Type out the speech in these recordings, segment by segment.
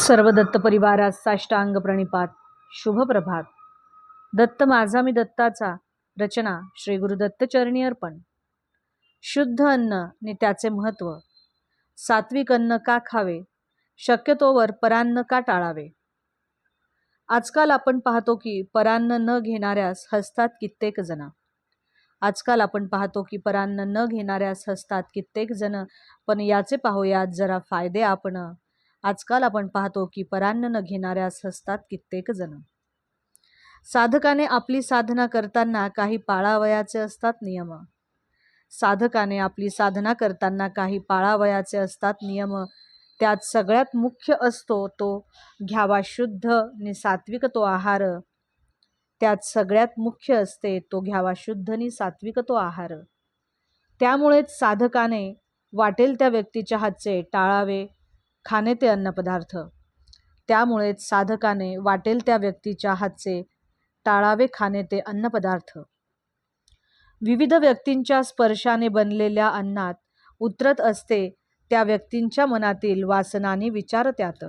सर्व दत्त परिवारात साष्टांग प्रणिपात. शुभ प्रभात. दत्त माझा मी दत्ताचा. रचना श्री गुरुदत्तचरणी अर्पण. शुद्ध अन्न आणि त्याचे महत्त्व सात्विक अन्न का खावे? शक्यतोवर परान्न का टाळावे? आजकाल आपण पाहतो की परान्न न घेणाऱ्यास हसतात कित्येक जण. आजकाल आपण पाहतो की परान्न न घेणाऱ्यास हसतात कित्येक जण. पण याचे पाहूयात जरा फायदे आपण. आजकाल आपण पाहतो की परान्न न घेणाऱ्यास हसतात कित्येक जण. साधकाने आपली साधना करताना काही पाळावयाचे असतात नियम. साधकाने आपली साधना करताना काही पाळावयाचे असतात नियम. त्यात सगळ्यात मुख्य असतो तो घ्यावा शुद्ध नि सात्विक तो आहार. त्यात सगळ्यात मुख्य असते तो घ्यावा शुद्ध नि सात्विक तो आहार. त्यामुळेच साधकाने वाटेल त्या व्यक्तीच्या हातचे टाळावे. खाणे ते अन्नपदार्थ त्यामुळेच साधकाने वाटेल त्या व्यक्तीच्या हातचे टाळावे खाणे ते अन्नपदार्थ विविध व्यक्तींच्या स्पर्शाने बनलेल्या अन्नात उतरत असते त्या व्यक्तींच्या मनातील वासनाने विचार त्यात.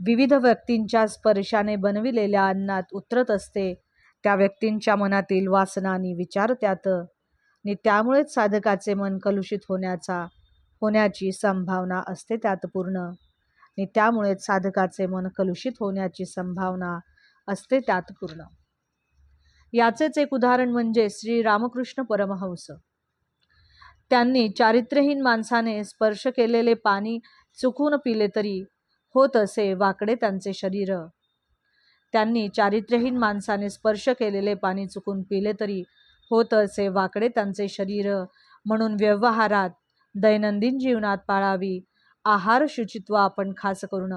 विविध व्यक्तींच्या स्पर्शाने बनविलेल्या अन्नात उतरत असते त्या व्यक्तींच्या मनातील वासनानी विचार त्यात. आणि त्यामुळेच साधकाचे मन कलुषित होण्याचा होण्याची संभावना असते त्यात पूर्ण. आणि त्यामुळेच साधकाचे मन कलुषित होण्याची संभावना असते त्यात पूर्ण. याचेच एक उदाहरण म्हणजे श्री रामकृष्ण परमहंस. त्यांनी चारित्र्यहीन माणसाने स्पर्श केलेले पाणी चुकून पिले तरी होत असे वाकडे त्यांचे शरीर. त्यांनी चारित्र्यहीन माणसाने स्पर्श केलेले पाणी चुकून पिले तरी होत असे वाकडे त्यांचे शरीर म्हणून व्यवहारात दैनंदिन जीवनात पाळावी. आहार शुचित्व आपण खास करून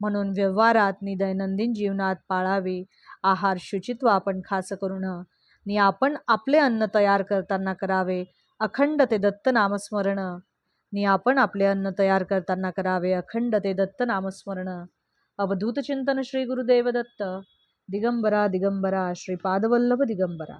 म्हणून व्यवहारात नि दैनंदिन जीवनात पाळावे. आहार शुचित्व आपण खास करून नि आपण आपले अन्न तयार करताना करावे. अखंड ते दत्त नामस्मरण. नि आपण आपले अन्न तयार करताना करावे. अखंड ते दत्त नामस्मरण. अवधूत चिंतन श्री गुरुदेव दत्त. दिगंबरा दिगंबरा. श्रीपादवल्लभ दिगंबरा.